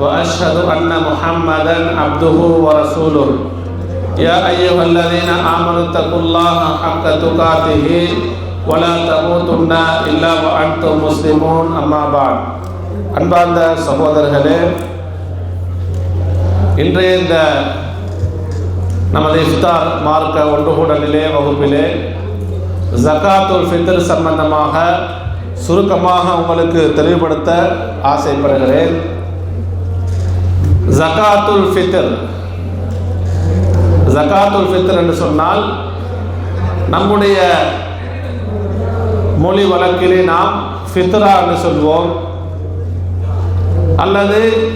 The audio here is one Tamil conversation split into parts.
وأشهد أن محمدا عبده ورسوله يا أيها الذين آمنوا اتقوا الله حق تقاته ولا تموتن إلا وأنتم مسلمون أما بعد அன்பார்ந்த சகோதரர்களே இன்றைய இந்த நமது இஃப்தார் மார்க்க ஒன்றுகூடலிலே வகுப்பிலே ஜகாத்துல் ஃபித்ர் சம்பந்தமாக சுருக்கமாக உங்களுக்கு தெளிவுபடுத்த ஆசைப்படுகிறேன் ஜகாத்துல் ஃபித்ர். ஜகாத்துல் ஃபித்ர் என்று சொன்னால் நம்முடைய மொழி வழக்கிலே நாம் ஃபித்ரா என்று சொல்வோம். அல்லது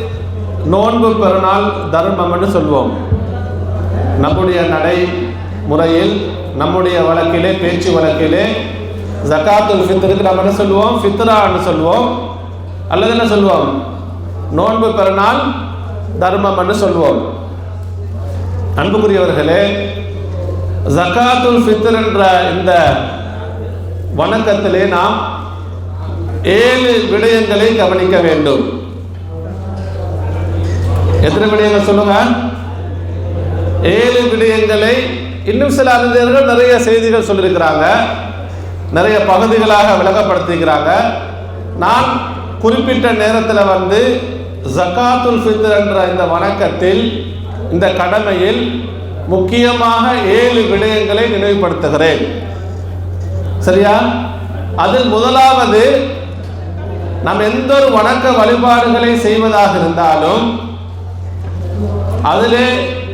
நோன்பு பெருநாள் தர்மம் என்று சொல்வோம். நம்முடைய நடை முறையில் நம்முடைய வழக்கிலே பேச்சு வழக்கிலே ஜகாத்துல் ஃபித்ருக்கு நம்ம என்ன சொல்லுவோம் ஃபித்ரான்னு சொல்லுவோம் அல்லது என்ன சொல்லுவோம் நோன்பு பெருநாள் தர்மம் என்று சொல்வோம் அன்புக்குரியவர்களே ஜகாத்துல் ஃபித்ர் என்ற இந்த வணக்கத்திலே நாம் ஏழு விடயங்களை கவனிக்க வேண்டும். எத்தனை விடயங்கள் சொல்லுங்க? ஏழு விடயங்களை இன்னும் சில அறிஞர்கள் நிறைய செய்திகள் சொல்லியிருக்கிறாங்க. நிறைய பகுதிகளாக விளக்கப்படுத்திக்கிறாங்க நான் குறிப்பிட்ட நேரத்தில் வந்து ஜகாத்துல் ஃபித்ர் என்ற இந்த வணக்கத்தில் இந்த கடமையில் முக்கியமாக ஏழு விடயங்களை நினைவுபடுத்துகிறேன். சரியா? அதில் முதலாவது நாம் எந்த ஒரு வணக்க வழிபாடுகளை செய்வதாக இருந்தாலும் அதிலே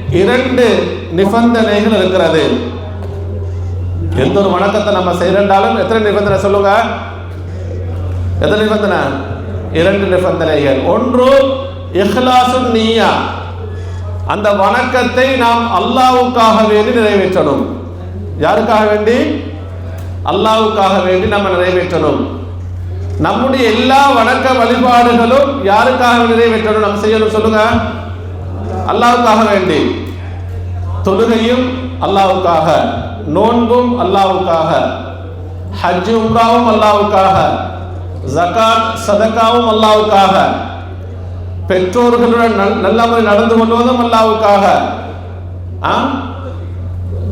இரண்டு நிபந்தனைகள் இருக்கிறது. எந்த ஒரு வணக்கத்தை நம்ம செய்யறாலும் எத்தனை நிபந்தனை சொல்லுங்க? எத்தனை நிபந்தனை? இரண்டு நிபந்தனைகள். ஒன்று இஹ்லாசு நீயா. அந்த வணக்கத்தை நாம் அல்லாவுக்காக வேண்டி நிறைவேற்றணும். யாருக்காக வேண்டி? அல்லாவுக்காக வேண்டி நம்ம நிறைவேற்றணும். நம்முடைய எல்லா வணக்க வழிபாடுகளும் யாருக்காக நிறைவேற்றணும்? நம்ம செய்யணும் சொல்லுங்க. அல்லாவுக்காக வேண்டி. தொழுகையும் அல்லாவுக்காக. நோன்பும் அல்லாவுக்காக. ஹஜ் உம்ராவும் அல்லாவுக்காக. ஜகாத் சதக்காவும் அல்லாவுக்காக. பெற்றோர்களுடன் நல்ல முறை நடந்து கொள்வதும் அல்லாவுக்காக.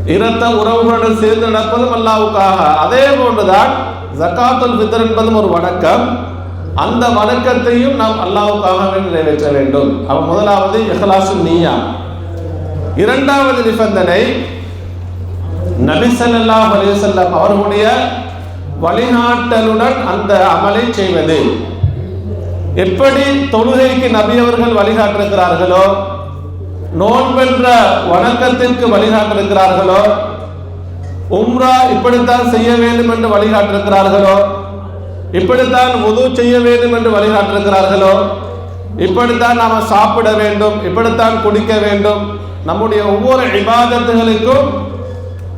இரத்த உறவுகளுடன் சேர்ந்து நடப்பதும் அல்லாவுக்காக. அதே போன்றுதான் ஜக்காத்துல் பித்தர் என்பதும் ஒரு வணக்கம். அந்த வணக்கத்தையும் நாம் அல்லாவுக்காக நிறைவேற்ற வேண்டும். அவன் முதலாவது இஹ்லாசு நீயா. இரண்டாவது நிபந்தனை நபிசல்லாஹ் அலிசல்லாம் அவர்களுடைய வழிகாட்டலுடன் அந்த அமலை செய்வது. எப்படி தொழுகைக்கு நபி அவர்கள் வழிகாட்டிருக்கிறார்களோ நோன்பென்ற வணக்கத்திற்கு வழிகாட்டிருக்கிறார்களோ உம்ரா இப்படித்தான் செய்ய வேண்டும் என்று வழிகாட்டிருக்கிறார்களோ இப்படித்தான் உது செய்ய வேண்டும் என்று வழிகாட்டிருக்கிறார்களோ இப்படித்தான் நாம் சாப்பிட வேண்டும் இப்படித்தான் குடிக்க வேண்டும் நம்முடைய ஒவ்வொரு விவாதத்துகளுக்கும்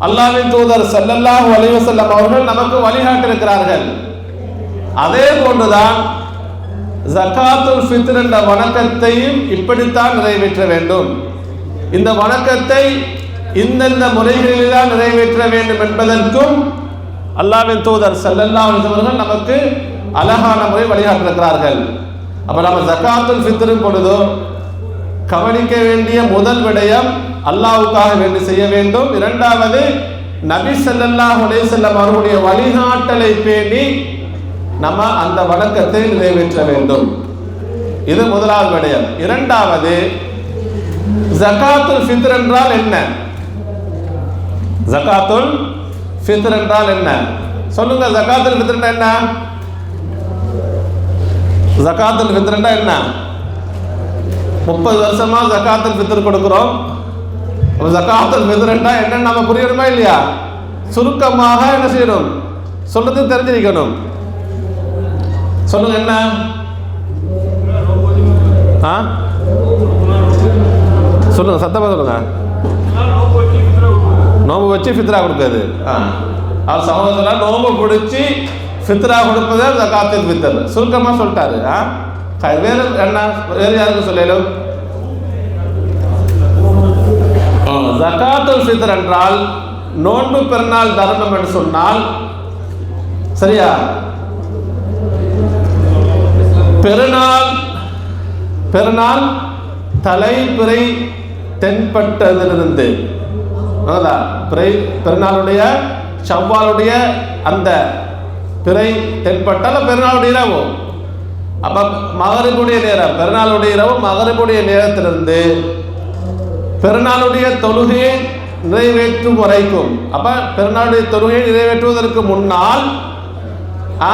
அல்லாவின் தூதர் செல்லல்லாஹ் வலிவசல்லம் அவர்கள் நமக்கு வழிகாட்டிருக்கிறார்கள் அதே போன்றுதான் ஜக்காத்துல் ஃபித்ர் என்ற வணக்கத்தையும் இப்படித்தான் நிறைவேற்ற வேண்டும். இந்த வணக்கத்தை இந்தந்த முறைகளில் தான் நிறைவேற்ற வேண்டும் என்பதற்கும் அல்லாவின் தூதர் செல்லல்லா அவர்கள் நமக்கு அழகான முறை வழிகாட்டிருக்கிறார்கள் அப்ப நம்ம ஜக்காத்துல் ஃபித்ரும் பொழுதோ கவனிக்க வேண்டிய முதல் விடயம் அல்லாவுக்காக வேண்டி செய்ய வேண்டும். இரண்டாவது நபி செல்லல்லாஹ் செல்லம் அவர்களுடைய வழிகாட்டலை பேணி நம்ம அந்த வணக்கத்தை நிறைவேற்ற வேண்டும். இது முதலாவது விடயம். இரண்டாவது ஜகாத்துல் ஃபித்ர் என்றால் என்ன? ஜகாத்துல் ஃபித்ர் என்றால் என்ன? சொல்லுங்க ஜகாத்துல் ஃபித்ர் என்ன? ஜகாத்துல் ஃபித்ர் என்ன? முப்பது வருஷமா ஜக்காத்தல் ஃபித்ர் கொடுக்குறோம். ஜக்காத்தல் ஃபித்ர் என்னன்னு நம்ம புரியணுமா இல்லையா? சுருக்கமாக என்ன செய்யணும்? சொல்றது தெரிஞ்சிருக்கணும். சொல்லுங்க என்ன? ஆ? சொல்லுங்க சத்தமா சொல்லுங்க. நோம்பு வச்சு ஃபித்ரா கொடுக்காது ஆ. அவர் சமூகத்தில் நோம்பு பிடிச்சி ஃபித்ரா கொடுப்பதே ஜக்காத்தில் ஃபித்தர் சுருக்கமாக சொல்லிட்டாரு. ஆ? வேறு என்ன வேறு யாருக்கு சொல்லலும் ஜகாத்துல் ஃபித்ர் என்றால் நோன்பு பெருநாள் தர்மம் என்று சொன்னால் சரியா? பெருநாள் பெருநாள் தலைப்பிறை தென்பட்டதிலிருந்து பிறை பெருநாளுடைய செவ்வாளுடைய அந்த பிறை தென்பட்டால் பெருநாளுடைய இரவு. அப்போ மகரிபுடைய நேரம் பெருநாளுடைய இரவு மகரிபுடைய நேரத்திலிருந்து பெருநாளுடைய தொழுகையை நிறைவேற்றும் வரைக்கும் அப்ப பெருநாளுடைய தொழுகையை நிறைவேற்றுவதற்கு முன்னால் ஆ,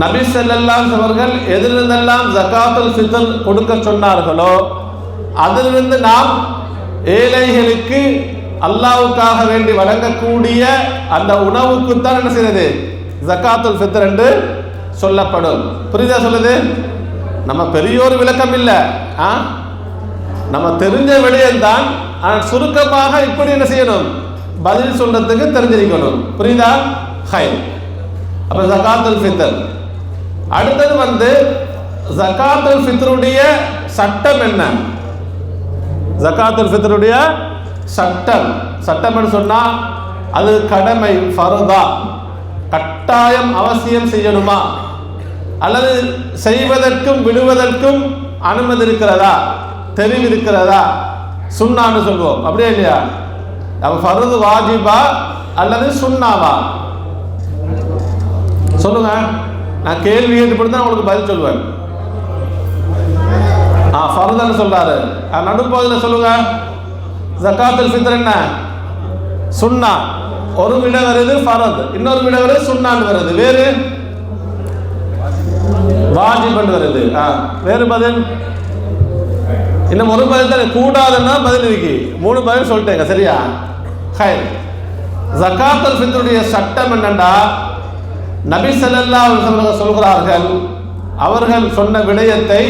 நபி ஸல்லல்லாஹு அவர்கள் எதிலிருந்தெல்லாம் ஜக்காத்துல் சித்தல் கொடுக்க சொன்னார்களோ அதிலிருந்து நாம் ஏழைகளுக்கு அல்லாவுக்காக வேண்டி வழங்கக்கூடிய அந்த உணவுக்குத்தான் என்ன செய்யறது ஜக்காத்துல் ஃபித்ர் என்று சொல்லப்படும். புரியுதா சொல்லுது? நம்ம பெரிய ஒரு விளக்கம் இல்லை. ஆ? நம்ம தெரிஞ்ச விடயம்தான் ஆனால் சுருக்கமாக இப்படி என்ன செய்யணும்? பதில் சொல்றதுக்கு தெரிஞ்சிருக்கணும். புரியுதா? ஹை அப்ப ஜகாத்துல் ஃபித்தர். அடுத்தது வந்து ஜகாத்துல் ஃபித்ருடைய சட்டம் என்ன? ஜகாத்துல் ஃபித்ருடைய சட்டம். சட்டம் சொன்னா அது கடமை ஃபர்தா. கட்டாயம் அவசியம் செய்யணுமா? அல்லது செய்வதற்கும் விடுவதற்கும் அனுமதி இருக்கிறதா? தெரிவு இருக்கிறதா? சுண்ணான்னு சொல்லுவோம். அப்படியே இல்லையா? நம்ம ஃபர்து வாஜிபா அல்லது சுண்ணாவா? சொல்லுங்க. நான் கேள்வி கேட்டுப்பட்டு தான் உங்களுக்கு பதில் சொல்லுவேன் ஆ ஃபர்தன்னு சொல்றாரு. ஆ, நடுப்பகுதியில் சொல்லுங்க. ஜக்காத்துல் ஃபித்ர் என்ன? சுண்ணா. ஒரு விட வருது ஃபரத் இன்னொரு விட வருது சுண்ணான்னு வருது. வேறு? வாஜிபன் வருது. ஆ வேறு பதில்? இன்னும் ஒரு பதில் தான் கூடாதுன்னா பதில் இருக்கு. மூணு பதில் சொல்லிட்டேங்க சரியா? ஹைர். ஜகாத்துல் ஃபித்ருடைய சட்டம் என்னண்டா? நபி செல்லல்லா அவர்கள் சொல்கிறார்கள் அவர்கள் சொன்ன விடயத்தை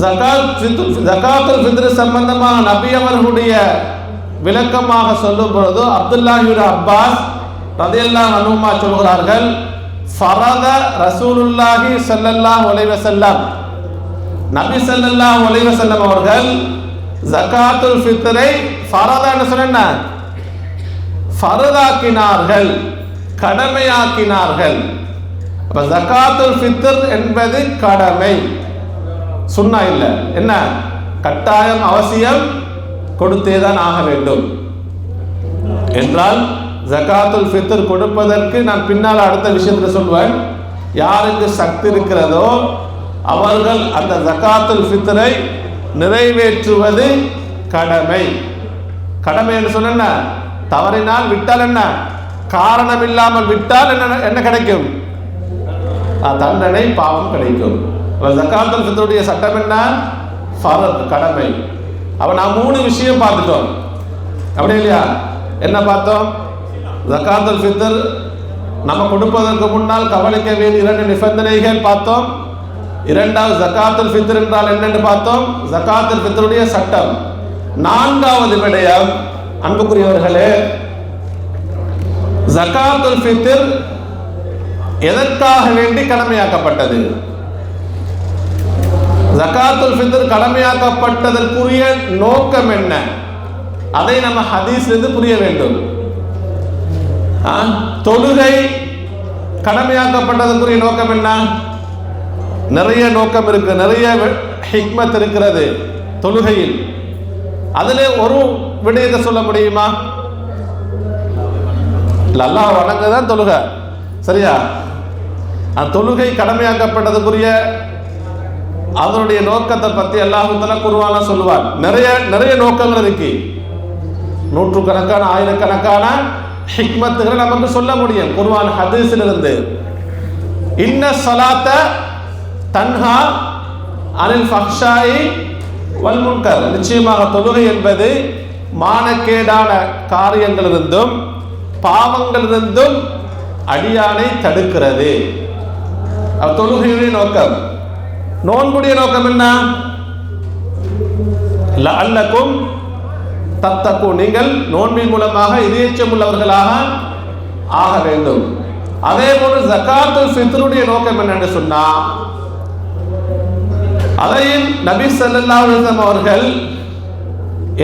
ஜகாத் ஃபித்ர் ஜகாத்துல் ஃபித்ர் சம்பந்தமாக நபி அவர்களுடைய விளக்கமாக சொல்லும் பொழுது அப்துல்லாஹி அப்பாஸ் ரதையெல்லாம் அனுமா சொல்கிறார்கள் ஃபரத ரசூலுல்லாஹி ஸல்லல்லாஹு அலைஹி செல்லம் நபி ஸல்லல்லாஹு அலைஹி செல்லம் அவர்கள் ஜகாத்துல் ஃபித்ரை ஃபரதான்னு சொன்னா ஃபரதாக்கினார்கள் கடமையாக்கினார்கள். அப்ப ஜகாத்துல் ஃபித்ர் என்பது கடமை. சுண்ணா இல்லை. என்ன? கட்டாயம் அவசியம் கொடுத்தே தான் ஆக வேண்டும். என்றால் ஜகாத்துல் ஃபித்ர் கொடுப்பதற்கு நான் பின்னால் அடுத்த விஷயத்தில் சொல்வேன். யாருக்கு சக்தி இருக்கிறதோ அவர்கள் அந்த ஜகாத்துல் ஃபித்ரை நிறைவேற்றுவது கடமை. கடமை என்று சொன்ன தவறினால் விட்டால் என்ன? காரணம் இல்லாமல் விட்டால் என்ன என்ன கிடைக்கும்? தண்டனை பாவம் கிடைக்கும். ஜக்காத்துல் ஃபித்ருடைய சட்டம் என்ன? கடமை. அப்ப நான் மூணு விஷயம் பார்த்துட்டோம். அப்படி இல்லையா? என்ன பார்த்தோம்? ஜக்காத்துல் ஃபித்தர் நம்ம கொடுப்பதற்கு முன்னால் கவனிக்க வேண்டிய இரண்டு நிபந்தனைகள் பார்த்தோம். இரண்டாவது ஜக்காத்துல் ஃபித்ர் என்றால் என்னென்று பார்த்தோம்? ஜக்காத்துல் ஃபித்ருடைய சட்டம். நான்காவது விடயம் அன்புக்குரியவர்களே ஜக்காத்துல் ஃபித்ர் எதற்காக வேண்டி கடமையாக்கப்பட்டது? ஜகாத்துல் ஃபித்ர் கடமையாக்கப்பட்டதற்குரிய நோக்கம் என்ன? அதை நம்ம ஹதீஸ்லேருந்து புரிய வேண்டும். ஆ, தொழுகை கடமையாக்கப்பட்டதற்குரிய நோக்கம் என்ன? நிறைய நோக்கம் இருக்கு நிறைய ஹிக்மத் இருக்கிறது தொழுகையில். அதிலே ஒரு விடயத்தை சொல்ல முடியுமா? நல்லா வணங்க தான் தொழுகை. சரியா? அந்த தொழுகை கடமையாக்கப்பட்டதுக்குரிய அதனுடைய நோக்கத்தை பத்தி அல்லாஹுத்தல குருவான சொல்லுவார். நிறைய நிறைய நோக்கங்கள் இருக்கு. நூற்றுக்கணக்கான ஆயிரக்கணக்கான ஹிக்மத்துகளை நமக்கு சொல்ல முடியும். குருவான் ஹதீஸில் இருந்து இன்ன சலாத்த தன்ஹா அனில் ஃபக்ஷாயி வல்முன்கர் நிச்சயமாக தொழுகை என்பது மானக்கேடான காரியங்களிலிருந்தும் பாவங்களிலிருந்தும் அடியானை தடுக்கிறது. தொழுகையுடைய நோக்கம். நோன்புடைய நோக்கம் என்ன? அல்லக்கும் தத்தக்கும் நீங்கள் நோன்பின் மூலமாக இதயச்சம் உள்ளவர்களாக ஆக வேண்டும். அதே போன்று ஜக்காத்துல் ஃபித்ருடைய நோக்கம் என்னன்னு சொன்னா அதையும் நபி சல்லா அவர்கள்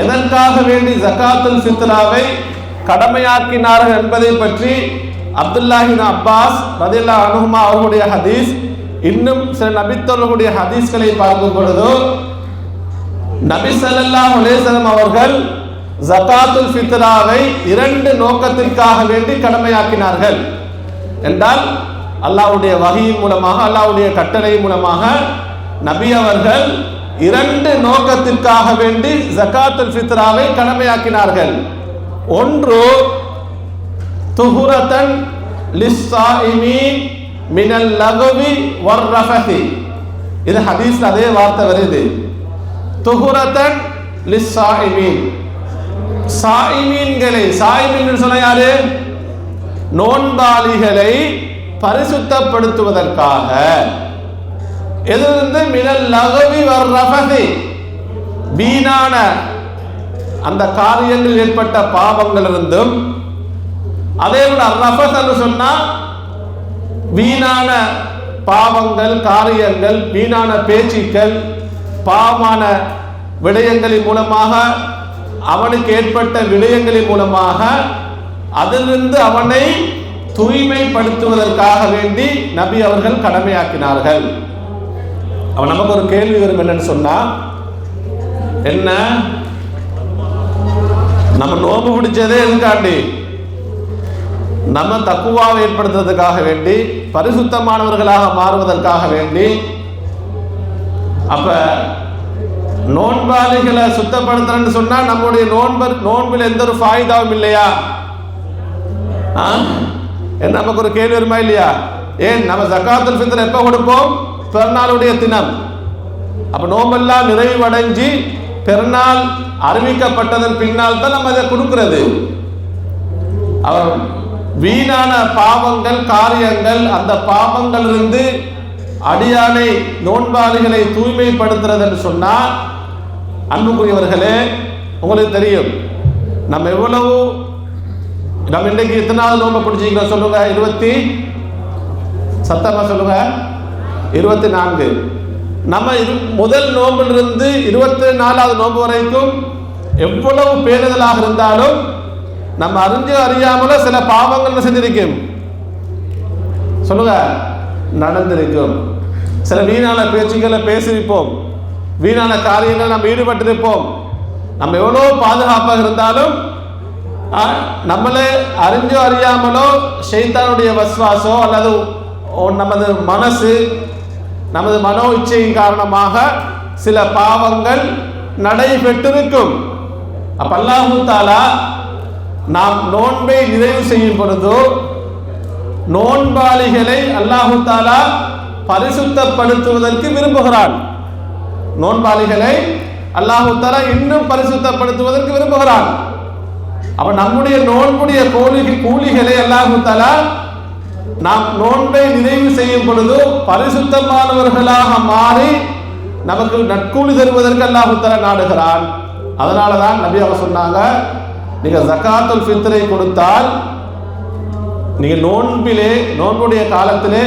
எதற்காக வேண்டி ஜக்காத்துல் ஃபித்ராவை கடமையாக்கினார்கள் என்பதை பற்றி அப்துல்லாஹின் அப்பாஸ் ரதில்லா அனுகுமா அவர்களுடைய ஹதீஸ் இன்னும் சில நபித்தவர்களுடைய ஹதீஸ்களை பார்க்கும் பொழுது நபி சல்லா அலைஹி அவர்கள் ஜகாத்துல் ஃபித்ராவை இரண்டு நோக்கத்திற்காக வேண்டி கடமையாக்கினார்கள். என்றால் அல்லாஹ்வுடைய வகையின் மூலமாக அல்லாவுடைய கட்டளை மூலமாக நபி அவர்கள் இரண்டு நோக்கத்திற்காக வேண்டி ஜகாத்துல் ஃபித்ராவை கடமையாக்கினார்கள். ஒன்று துஹுரத்தன் லிஸ்ஸாயிமீன் மினல் லகுவி வர் ரஃபதி இது ஹதீஸ்ல அதே வார்த்தை வருது துகுரத்தன் லிஸ் சாயிமீன் சாயிமீன்களை சாயிமீன் சொன்ன யாரு நோன்பாளிகளை பரிசுத்தப்படுத்துவதற்காக எதிலிருந்து மினல் லகவி வர் ரஃபதி வீணான அந்த காரியங்களில் ஏற்பட்ட பாவங்களிலிருந்தும் அதே போல ரஃபத் என்று சொன்னா வீணான பாவங்கள் காரியங்கள் வீணான பேச்சுக்கள் பாவமான விடயங்களின் மூலமாக அவனுக்கு ஏற்பட்ட விடயங்களின் மூலமாக அதிலிருந்து அவனை தூய்மைப்படுத்துவதற்காக வேண்டி நபி அவர்கள் கடமையாக்கினார்கள். அவன் நமக்கு ஒரு கேள்வி வரும் என்னன்னு சொன்னா என்ன? நம்ம நோம்பு பிடிச்சதே எதுக்காண்டி? நம்ம தக்குவாவை ஏற்படுத்துறதுக்காக வேண்டி பரிசுத்தமானவர்களாக மாறுவதற்காக வேண்டி அப்ப நோன்பாளிகளை சுத்தப்படுத்துறேன்னு சொன்னா நம்முடைய நோன்பர் நோன்பில் எந்த ஒரு ஃபாய்தாவும் இல்லையா? ஆ? நமக்கு ஒரு கேள்வி வருமா இல்லையா? ஏன் நம்ம ஜக்காத்துல் ஃபித்ர் எப்போ கொடுப்போம்? பிறநாளுடைய தினம். அப்ப நோம்பெல்லாம் நிறைவடைஞ்சு பிறநாள் அறிவிக்கப்பட்டதன் பின்னால் தான் நம்ம அதை கொடுக்கிறது. அவர் வீணான பாவங்கள் காரியங்கள் அந்த பாவங்களிலிருந்து அடியானை நோன்பாளிகளை தூய்மைப்படுத்துறது என்று சொன்னால் அன்புக்குரியவர்களே உங்களுக்கு தெரியும். நம்ம எவ்வளவு நம்ம இன்றைக்கு எத்தனாவது நோன்பை பிடிச்சிக்கிறோம் சொல்லுங்க இருபத்தி சத்தமா சொல்லுங்க. இருபத்தி நான்கு நம்ம இரு முதல் நோம்பிலிருந்து இருபத்தி நாலாவது நோன்பு வரைக்கும் எவ்வளவு பேருதலாக இருந்தாலும் நம்ம அறிஞ்சு அறியாமல சில பாவங்கள் செஞ்சிருக்கும்? சொல்லுங்க. நடந்திருக்கும். சில வீணான பேச்சுக்களை பேசியிருப்போம். வீணான காரியங்கள் நம்ம ஈடுபட்டிருப்போம். நம்ம எவ்வளோ பாதுகாப்பாக இருந்தாலும் நம்மளே அறிஞ்சோ அறியாமலோ ஷைத்தானுடைய வஸ்வாசோ அல்லது ஓ- நமது மனசு நமது மனோ இச்சையின் காரணமாக சில பாவங்கள் நடைபெற்றிருக்கும். அப்ப தாலா நாம் நோன்பை நிறைவு செய்யும் பொழுதோ நோன்பாளிகளை அல்லாஹு தாலா பரிசுத்தப்படுத்துவதற்கு விரும்புகிறான். நோன்பாளிகளை அல்லாஹு தாலா இன்னும் பரிசுத்தப்படுத்துவதற்கு விரும்புகிறான். அப்ப நம்முடைய நோன்புடைய கூலி கூலிகளை அல்லாஹு தாலா நாம் நோன்பை நிறைவு செய்யும் பொழுது பரிசுத்தமானவர்களாக மாறி நமக்கு நற்கூலி தருவதற்கு அல்லாஹு தாலா நாடுகிறான். அதனால தான் நபி அவர் சொன்னாங்க நீங்கள் ஜக்காத்துல் ஃபித்ரை கொடுத்தால் நீங்கள் நோன்பிலே நோன்புடைய காலத்திலே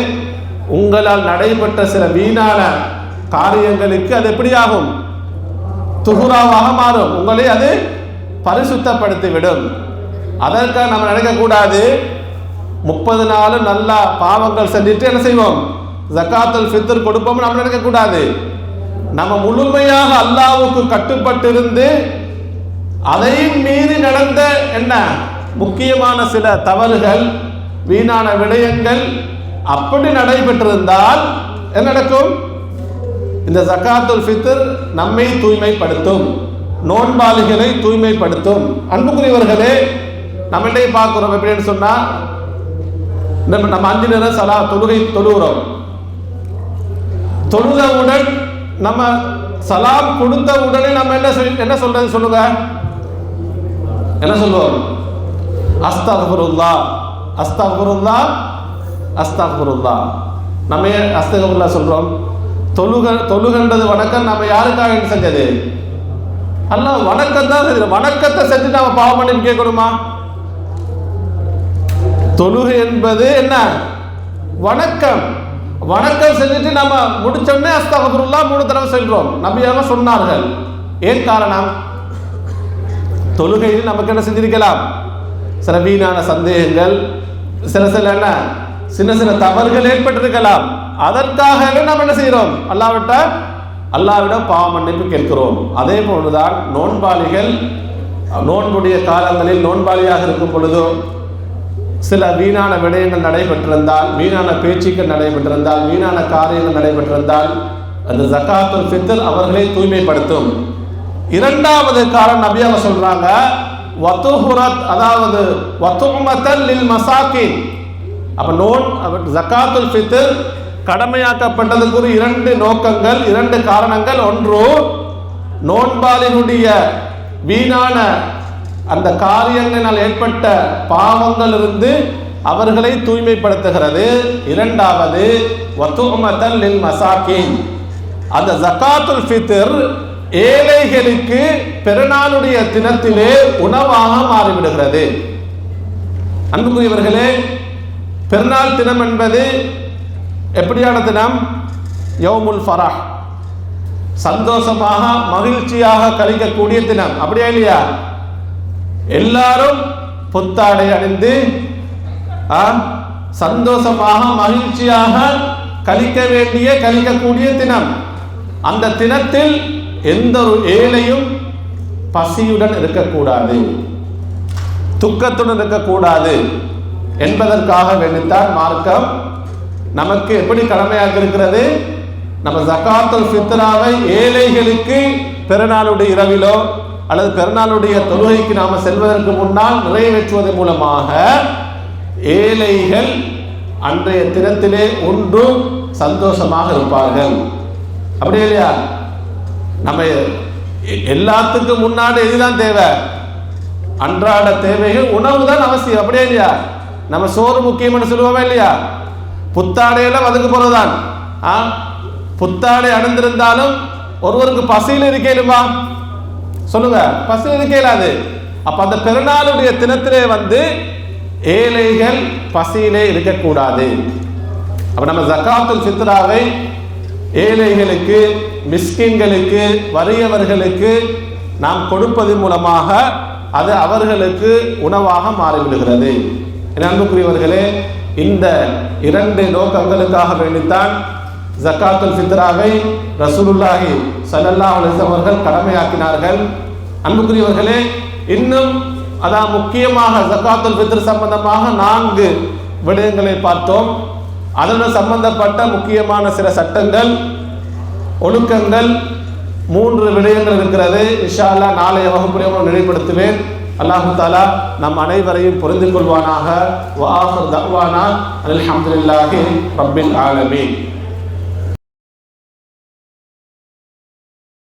உங்களால் நடைபெற்ற சில வீணான காரியங்களுக்கு அது எப்படியாகும்? துகுராவாக மாறும். உங்களை அது பரிசுத்தப்படுத்தி விடும் அதற்காக நம்ம நினைக்கக்கூடாது. முப்பது நாள் நல்லா பாவங்கள் செஞ்சுட்டு என்ன செய்வோம்? ஜக்காத்துல் ஃபித்ர் கொடுப்போம் நம்ம நினைக்கக்கூடாது. நம்ம முழுமையாக அல்லாஹ்வுக்கு கட்டுப்பட்டிருந்து அதையும் மீறி நடந்த என்ன? முக்கியமான சில தவறுகள் வீணான விடயங்கள் அப்படி நடைபெற்றிருந்தால் என்ன நடக்கும்? இந்த ஜக்காத்துல் ஃபித்ர் நம்மை தூய்மைப்படுத்தும் நோன்பாளிகளை தூய்மைப்படுத்தும். அன்புக்குரியவர்களே நம்ம பார்க்குறோம் எப்படின்னு சொன்னால் நம்ம நம்ம அஞ்சு நேரம் சலா தொழுகை தொழுகிறோம். தொழுதவுடன் நம்ம சலாம் கொடுத்த உடனே நம்ம என்ன சொல் என்ன சொல்றது சொல்லுங்க? என்ன சொல்லுவோம் அஸ்தகுருல்லா அஸ்தகுருல்லா அஸ்தகுருல்லா நம்ம ஏன் அஸ்தகுருல்லா சொல்றோம்? தொழுக தொழுகன்றது வணக்கம் நம்ம யாருக்காக என்ன செஞ்சது? அல்ல வணக்கம் தான் செஞ்சது வணக்கத்தை செஞ்சு நம்ம பாவம் பண்ணி கேட்கணுமா? தொழுகை என்பது என்ன? வணக்கம். வணக்கம் செஞ்சுட்டு நம்ம முடிச்சோடனே அஸ்தகபுருல்லா மூணு தடவை செல்றோம். நபியாக சொன்னார்கள். ஏன் காரணம்? தொழுகையில் நமக்கு என்ன செஞ்சிருக்கலாம்? சில வீணான சந்தேகங்கள் சில சில என்ன சின்ன சின்ன தவறுகள் ஏற்பட்டிருக்கலாம். அதற்காகவே நாம் என்ன செய்கிறோம்? அல்லாவிட்ட அல்லாவிடம் பாவ மன்னிப்பு கேட்கிறோம். அதே போன்றுதான் நோன்பாளிகள் நோன்புடைய காலங்களில் நோன்பாளியாக இருக்கும் பொழுதோ சில வீணான விடயங்கள் நடைபெற்றிருந்தால் வீணான பேச்சுக்கள் நடைபெற்றிருந்தால் வீணான காரியங்கள் நடைபெற்றிருந்தால் அந்த ஜக்காத்துல் ஃபித்தர் அவர்களை தூய்மைப்படுத்தும். இரண்டாவது காரணம் நபியால சொல்றாங்க வத்துஹுரத் அதாவது வத்துமத்தல் லில் மசாக்கின் அப்ப நோன் ஜக்காத்துல் ஃபித்ர் கடமையாக்கப்பட்டதுக்கு ஒரு இரண்டு நோக்கங்கள் இரண்டு காரணங்கள். ஒன்று நோன்பாளினுடைய வீணான அந்த காரியங்களினால் ஏற்பட்ட பாவங்கள் இருந்து அவர்களை தூய்மைப்படுத்துகிறது. இரண்டாவது வத்துமத்தல் லில் மசாக்கின் அந்த ஜக்காத்துல் ஃபித்ர் ஏழைகளுக்கு பெருநாளுடைய தினத்திலே உணவாக மாறிவிடுகிறது. அன்புக்குரியவர்களே பெருநாள் தினம் என்பது எப்படியான தினம் யோமுல் ஃபராஹ். சந்தோஷமாக மகிழ்ச்சியாக கழிக்கக்கூடிய தினம். அப்படியா இல்லையா? எல்லாரும் புத்தாடை அணிந்து ஆ, சந்தோஷமாக மகிழ்ச்சியாக கழிக்க வேண்டிய கழிக்கக்கூடிய தினம். அந்த தினத்தில் எந்த ஒரு ஏழையும் பசியுடன் இருக்கக்கூடாது. துக்கத்துடன் இருக்கக்கூடாது என்பதற்காக வேண்டித்தான் மார்க்கம் நமக்கு எப்படி கடமையாக இருக்கிறது? நம்ம ஜக்காத்துல் ஃபித்ராவை ஏழைகளுக்கு பெருநாளுடைய இரவிலோ அல்லது பெருநாளுடைய தொழுகைக்கு நாம் செல்வதற்கு முன்னால் நிறைவேற்றுவதன் மூலமாக ஏழைகள் அன்றைய தினத்திலே ஒன்றும் சந்தோஷமாக இருப்பார்கள். அப்படி இல்லையா? நம்ம எல்லாத்துக்கும் முன்னாடி இதுதான் தேவை. அன்றாட தேவைகள் உணவு தான் அவசியம் அப்படியே இல்லையா? நம்ம சோறு முக்கியம்னு சொல்லுவோமே இல்லையா? புத்தாடையெல்லாம் அதுக்கு போறதுதான். ஆ? புத்தாடை அணிந்திருந்தாலும் ஒருவருக்கு பசியில் இருக்கேலுமா சொல்லுங்க பசியில் இருக்கேலாது அப்ப அந்த பெருநாளுடைய தினத்திலே வந்து ஏழைகள் பசியிலே இருக்கக்கூடாது. அப்ப நம்ம ஜக்காத்துல் சித்ராவை ஏழைகளுக்கு மிஸ்கின்களுக்கு வறியவர்களுக்கு நாம் கொடுப்பதன் மூலமாக அது அவர்களுக்கு உணவாக மாறிவிடுகிறது. அன்புக்குரியவர்களே இந்த இரண்டு நோக்கங்களுக்காக வேண்டித்தான் ஜக்காத்துல் ஃபித்ராவை ரசூலுல்லாஹி சல்லல்லா அலைஹி அவர்கள் கடமையாக்கினார்கள். அன்புக்குரியவர்களே இன்னும் அதான் முக்கியமாக ஜக்காத்துல் ஃபித்ர் சம்பந்தமாக நான்கு விடயங்களை பார்த்தோம். அதனுடன் சம்பந்தப்பட்ட முக்கியமான சில சட்டங்கள் ஒழுக்கங்கள் மூன்று விடயங்கள் இருக்கிறது. இன்ஷா நாளைய வகுப்புரையும் நினைப்படுத்துவேன் அல்லாஹு தாலா நம் அனைவரையும் புரிந்து கொள்வானாக வாஹர் தவானா அலமதுல்லாஹி ரப்பில் ஆலமீன்.